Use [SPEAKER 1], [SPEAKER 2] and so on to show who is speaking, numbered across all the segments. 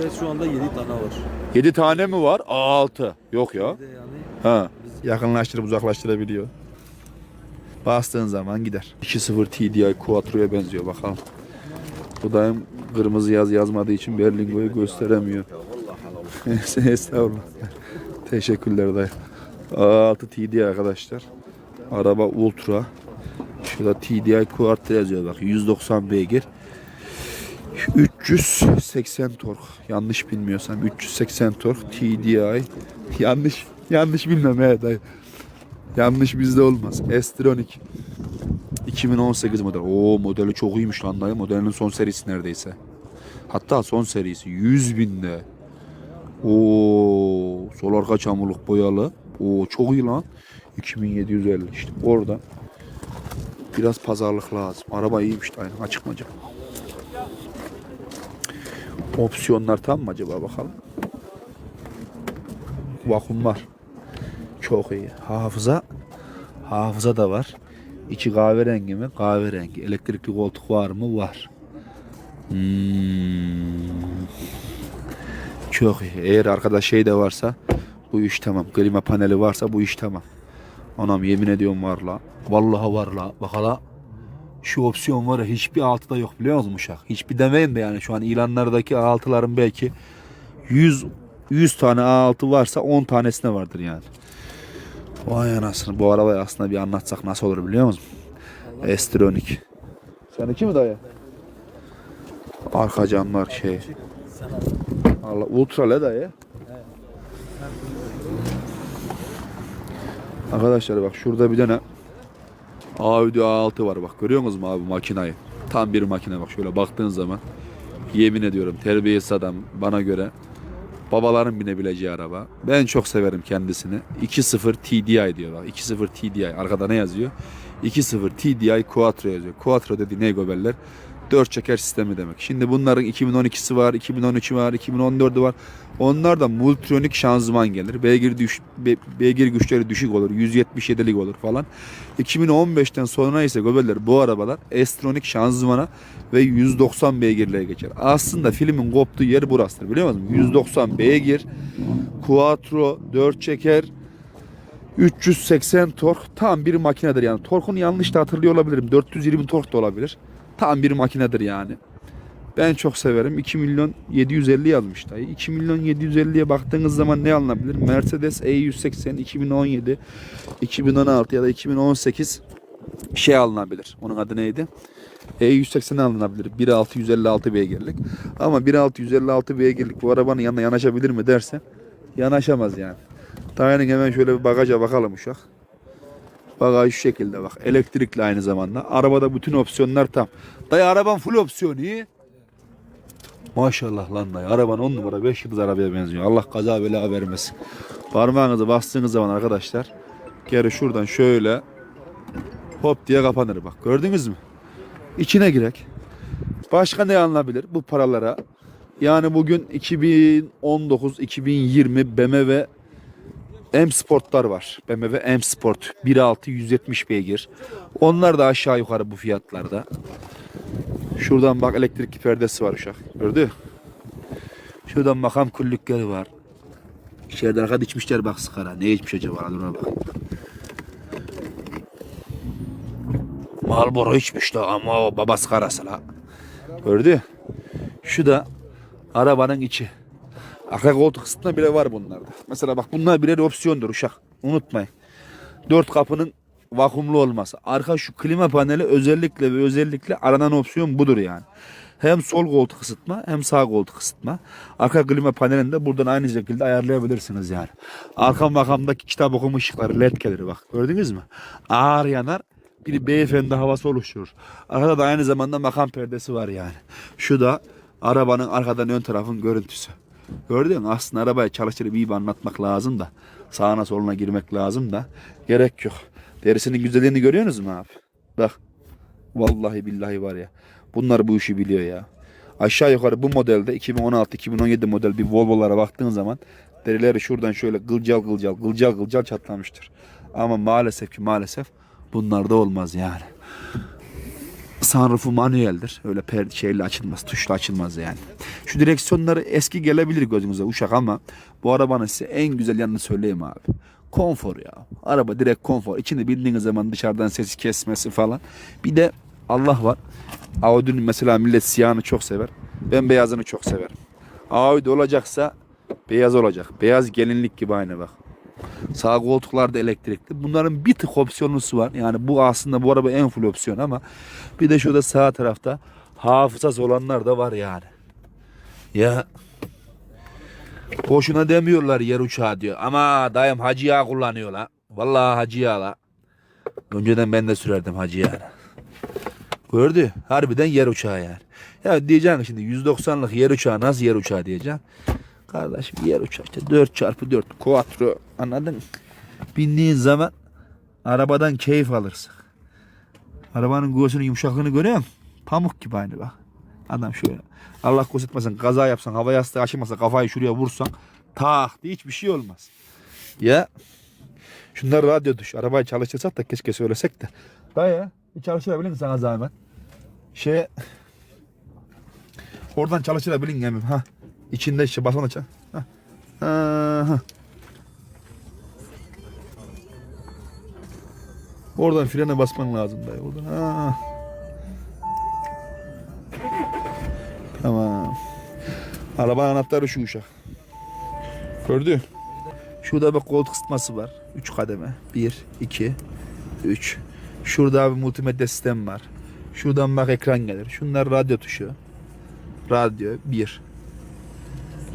[SPEAKER 1] Bizde şu anda 7 tane var.
[SPEAKER 2] 7 tane mi var? A6. Yok ya.
[SPEAKER 1] Bir de yani
[SPEAKER 2] Ha. Yakınlaştırıp uzaklaştırabiliyor. Bastığın zaman gider. 2.0 TDI Quattro'ya benziyor bakalım. Bu da hem kırmızı yaz yazmadığı için Berlingo'yu gösteremiyor. Estağfurullah. Teşekkürler dayı. A6 TDI arkadaşlar. Araba Ultra. Şurada TDI Quattro yazıyor bak. 190 beygir. 380 tork. Yanlış bilmiyorsam 380 tork TDI. Yanlış yanlış bilmem he dayı. Yanlış bizde olmaz. S-Tronic. 2018 model. Oo modeli çok iyiymiş lan dayı. Modelinin son serisi neredeyse. Hatta son serisi 100 binde. Oo sol arka çamurluk boyalı. Oo çok iyi lan. 2750 işte orada. Biraz pazarlık lazım. Araba iyiymiş dayı. Açık mı acaba? Opsiyonlar tam mı acaba bakalım. Vakum var. Çok iyi. Hafıza. Hafıza da var. İçi kahverengi mi? Kahverengi. Elektrikli koltuk var mı? Var. Hmm. Çok iyi. Eğer arkada şey de varsa bu iş tamam. Klima paneli varsa bu iş tamam. Anam yemin ediyorum var la. Vallahi var la. Bak hala şu opsiyon var ya hiçbir altıda yok biliyor musun uşak? Hiçbir demeyin de yani şu an ilanlardaki A6'ların belki 100 100 tane A6 varsa 10 tanesine vardır yani. Vay anasını bu arabayı aslında bir anlatsak nasıl olur biliyor musun? Estronik. Seninki mi dayı? Arka camlar şey. Allah ultra le dayı. Arkadaşlar bak şurada bir tane Audi A6 var bak görüyor musunuz abi makinayı? Tam bir makine bak şöyle baktığın zaman yemin ediyorum terbiyesiz adam bana göre babaların binebileceği araba. Ben çok severim kendisini. 2.0 TDI diyor bak. 2.0 TDI arkada ne yazıyor? 2.0 TDI Quattro yazıyor. Quattro dediği ne 4 çeker sistemi demek. Şimdi bunların 2012'si var, 2013'ü var, 2014'ü var. Onlar da multitronik şanzıman gelir. Beygir, düş, be- beygir güçleri düşük olur. 177'lik olur falan. 2015'ten sonra ise gobeller bu arabalar S-Tronic şanzımana ve 190 beygirliğe geçer. Aslında filmin koptuğu yer burasıdır biliyor musun? 190 beygir, Quattro, 4 çeker, 380 tork tam bir makinedir yani. Torkunu yanlış da hatırlıyor olabilirim. 420 tork da olabilir. Tam bir makinedir yani. Ben çok severim. 2 milyon 750 yazmış dayı. 2 milyon 750'ye baktığınız zaman ne alınabilir? Mercedes E180 2017, 2016 ya da 2018 şey alınabilir. Onun adı neydi? E180 alınabilir. 1.6 156 beygirlik. Ama 1.6 156 beygirlik bu arabanın yanına yanaşabilir mi dersen yanaşamaz yani. Dayanın hemen şöyle bir bagaja bakalım uşak. Bagaj şu şekilde bak. Elektrikli aynı zamanda. Arabada bütün opsiyonlar tam. Dayı araban full opsiyon iyi. Maşallah lan dayı. Araban 10 numara 5 yıldız arabaya benziyor. Allah kaza bela vermesin. Parmağınızı bastığınız zaman arkadaşlar geri şuradan şöyle hop diye kapanır bak. Gördünüz mü? İçine girek. Başka ne alınabilir bu paralara? Yani bugün 2019-2020 BMW M Sport'lar var. BMW M Sport 1.6 170 beygir. Onlar da aşağı yukarı bu fiyatlarda. Şuradan bak elektrikli perdesi var uşak. Gördü? Şuradan makam küllükleri var. İçeride arka içmişler bak sıkara. Ne içmiş acaba? Dur ona bak. Marlboro içmiş de ama o baba sıkarası la. Gördü? Şu da arabanın içi. Arka koltuk ısıtma bile var bunlarda. Mesela bak bunlar birer opsiyondur uşak. Unutmayın. Dört kapının vakumlu olması. Arka şu klima paneli özellikle ve özellikle aranan opsiyon budur yani. Hem sol koltuk ısıtma hem sağ koltuk ısıtma. Arka klima panelini de buradan aynı şekilde ayarlayabilirsiniz yani. Arka makamdaki kitap okuma ışıkları led gelir bak. Gördünüz mü? Ağır yanar. Bir beyefendi havası oluşturur. Arkada da aynı zamanda makam perdesi var yani. Şu da arabanın arkadan ön tarafın görüntüsü. Gördün mü? Aslında arabayı çalıştırıp iyi bir anlatmak lazım da. Sağına soluna girmek lazım da. Gerek yok. Derisinin güzelliğini görüyorsunuz mu abi? Bak. Vallahi billahi var ya. Bunlar bu işi biliyor ya. Aşağı yukarı bu modelde 2016-2017 model bir Volvo'lara baktığın zaman derileri şuradan şöyle gılcal gılcal gılcal gılcal çatlamıştır. Ama maalesef ki maalesef bunlarda olmaz yani. Sunroofu manueldir. Öyle per şeyle açılmaz, tuşla açılmaz yani. Şu direksiyonları eski gelebilir gözünüze uşak ama bu arabanın size en güzel yanını söyleyeyim abi. Konfor ya. Araba direkt konfor. İçini bildiğiniz zaman dışarıdan sesi kesmesi falan. Bir de Allah var. Audi'nin mesela millet siyahını çok sever. Ben beyazını çok severim. Audi olacaksa beyaz olacak. Beyaz gelinlik gibi aynı bak. Sağ koltuklar da elektrikli. Bunların bir tık opsiyonlusu var. Yani bu aslında bu araba en full opsiyon ama bir de şurada sağ tarafta hafızası olanlar da var yani. Ya boşuna demiyorlar yer uçağı diyor. Ama dayım hacı yağı kullanıyor la. Vallahi hacı yağı la. Önceden ben de sürerdim hacı yağını. Gördü. Harbiden yer uçağı yani. Ya diyeceksin şimdi 190'lık yer uçağı nasıl yer uçağı diyeceksin. Kardeşim yer uçağı işte 4 çarpı 4 quattro anladın mı? Bindiğin zaman arabadan keyif alırsın. Arabanın göğsünün yumuşaklığını görüyor musun? Pamuk gibi aynı bak. Adam şöyle. Allah kosetmesin kaza yapsan hava yastığı açılmasa kafayı şuraya vursan tak diye hiçbir şey olmaz. Ya şunlar radyo düş. Arabayı çalıştırsak da keşke söylesek de. Dayı bir çalıştırabilir sana zahmet? Şey oradan çalıştırabilir miyim? Ha. İçinde işte basana ha. Oradan frene basman lazım dayı. Oradan. Ha. Tamam. Araba anahtarı şu uşak. Gördü. Şurada bir koltuk ısıtması var. 3 kademe. 1, 2, 3. Şurada bir multimedya sistem var. Şuradan bak ekran gelir. Şunlar radyo tuşu. Radyo 1.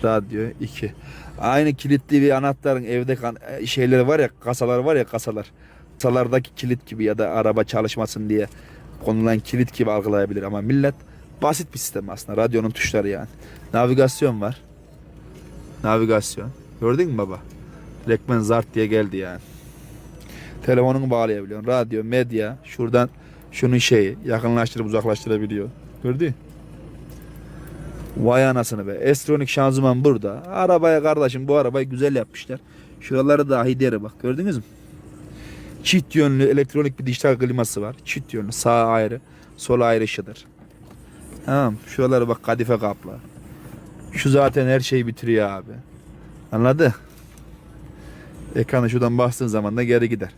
[SPEAKER 2] Radyo 2. Aynı kilitli bir anahtarın evde kan- e, şeyleri var ya kasalar var ya kasalar. Kasalardaki kilit gibi ya da araba çalışmasın diye konulan kilit gibi algılayabilir ama millet basit bir sistem aslında. Radyonun tuşları yani. Navigasyon var. Navigasyon. Gördün mü baba? Rekmen zart diye geldi yani. Telefonunu bağlayabiliyorsun. Radyo, medya. Şuradan şunun şeyi yakınlaştırıp uzaklaştırabiliyor. Gördün mü? Vay anasını be. Estronik şanzıman burada. Arabaya kardeşim bu arabayı güzel yapmışlar. Şuraları dahi deri bak. Gördünüz mü? Çift yönlü elektronik bir dijital kliması var. Çift yönlü. Sağ ayrı. Sol ayrı ışıdır. Tamam. Şuraları bak kadife kaplı. Şu zaten her şeyi bitiriyor abi. Anladı? Ekranı şuradan bastığın zaman da geri gider.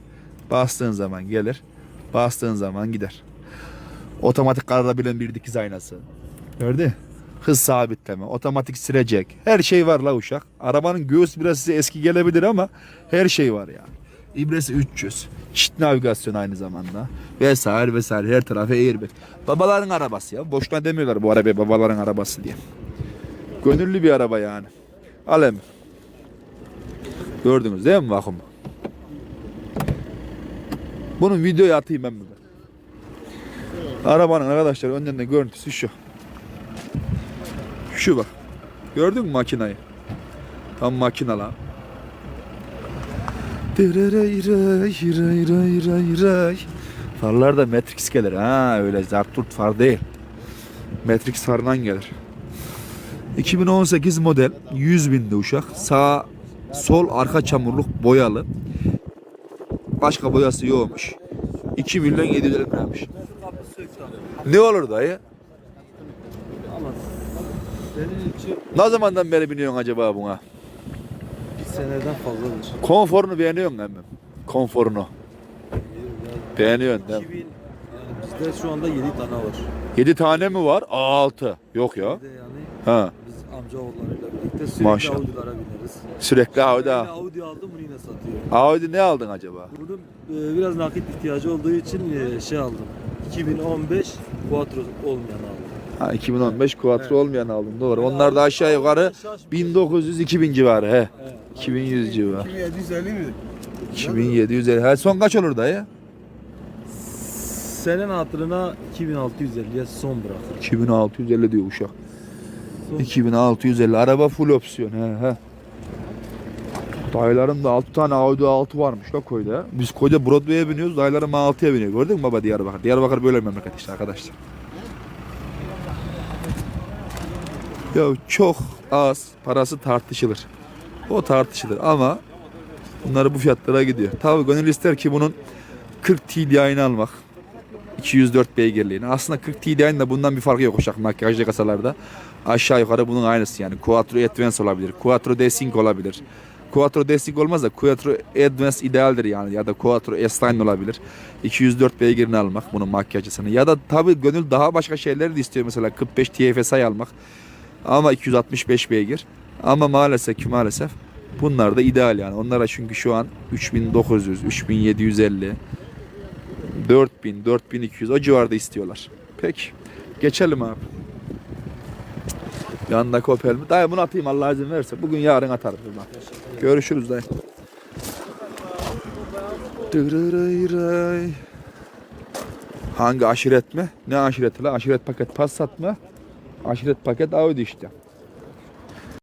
[SPEAKER 2] Bastığın zaman gelir. Bastığın zaman gider. Otomatik kararabilen bir dikiz aynası. Gördü? Hız sabitleme, otomatik silecek. Her şey var la uşak. Arabanın göğüs biraz size eski gelebilir ama her şey var yani. İbresi 300. Çift navigasyon aynı zamanda. Vesaire vesaire her tarafı airbag. Babaların arabası ya. Boşuna demiyorlar bu arabaya babaların arabası diye. Gönüllü bir araba yani. Alem. Gördünüz değil mi vakum? Bunun videoyu atayım ben burada. Arabanın arkadaşlar önden de görüntüsü şu. Şu bak. Gördün mü makinayı? Tam makina lan. Farlar da Matrix gelir ha öyle zarturt far değil. Matrix fardan gelir. 2018 model 100 binde uşak. Sağ sol arka çamurluk boyalı. Başka boyası yokmuş. 2 milyon 700 liraymış. Ne olur dayı?
[SPEAKER 1] Ama
[SPEAKER 2] Ne zamandan beri biniyorsun acaba buna?
[SPEAKER 1] bir seneden fazladır.
[SPEAKER 2] Konforunu beğeniyorsun emmim. Konforunu. Beğeniyorsun değil mi?
[SPEAKER 1] 2000 yani bizde şu anda 7 tane var.
[SPEAKER 2] 7 tane mi var? 6. Yok ya.
[SPEAKER 1] Bir de yani
[SPEAKER 2] Ha.
[SPEAKER 1] biz amca oğullarıyla birlikte sürekli
[SPEAKER 2] Maşallah.
[SPEAKER 1] Audi'lara bineriz.
[SPEAKER 2] Sürekli Audi.
[SPEAKER 1] Audi aldım bunu yine satıyor.
[SPEAKER 2] Audi ne aldın acaba?
[SPEAKER 1] Bunun e, biraz nakit ihtiyacı olduğu için e, şey aldım. 2015 Quattro olmayan aldım.
[SPEAKER 2] Ha 2015 Quattro olmayan aldım. Doğru. Onlar da aşağı yukarı 1900-2000 civarı he.
[SPEAKER 1] Evet.
[SPEAKER 2] 2100 civarı.
[SPEAKER 3] 2750 mi?
[SPEAKER 2] 2750. Ha son kaç olur dayı?
[SPEAKER 1] Senin hatırına 2650'ye son bırakırım.
[SPEAKER 2] 2650 diyor uşak.
[SPEAKER 1] Son.
[SPEAKER 2] 2650. Araba full opsiyon he he. Dayıların da 6 tane Audi 6 varmış la koyda. Biz koyda Broadway'e biniyoruz. Dayılarım 6'ya biniyor. Gördün mü baba Diyarbakır? Diyarbakır böyle bir memleket işte arkadaşlar. Ya çok az parası tartışılır. O tartışılır ama bunları bu fiyatlara gidiyor. Tabii gönül ister ki bunun 40 TDI'ni almak. 204 beygirliğine. Aslında 40 TDI'nin de bundan bir farkı yok uşak makyajlı kasalarda. Aşağı yukarı bunun aynısı yani. Quattro Advance olabilir. Quattro Desync olabilir. Quattro Desync olmaz da Quattro Advance idealdir yani. Ya da Quattro S-Line olabilir. 204 beygirini almak bunun makyajcısını. Ya da tabii gönül daha başka şeyler de istiyor. Mesela 45 TFSI almak. Ama 265 beygir. Ama maalesef ki maalesef bunlar da ideal yani. Onlara çünkü şu an 3900, 3750, 4000, 4200 o civarda istiyorlar. Peki. Geçelim abi. Yanındaki Opel mi? Dayı bunu atayım Allah izin verirse. Bugün yarın atarım. Görüşürüz dayı. Hangi aşiret mi? Ne aşireti la? Aşiret paket Passat mı? Aşiret paket Audi işte.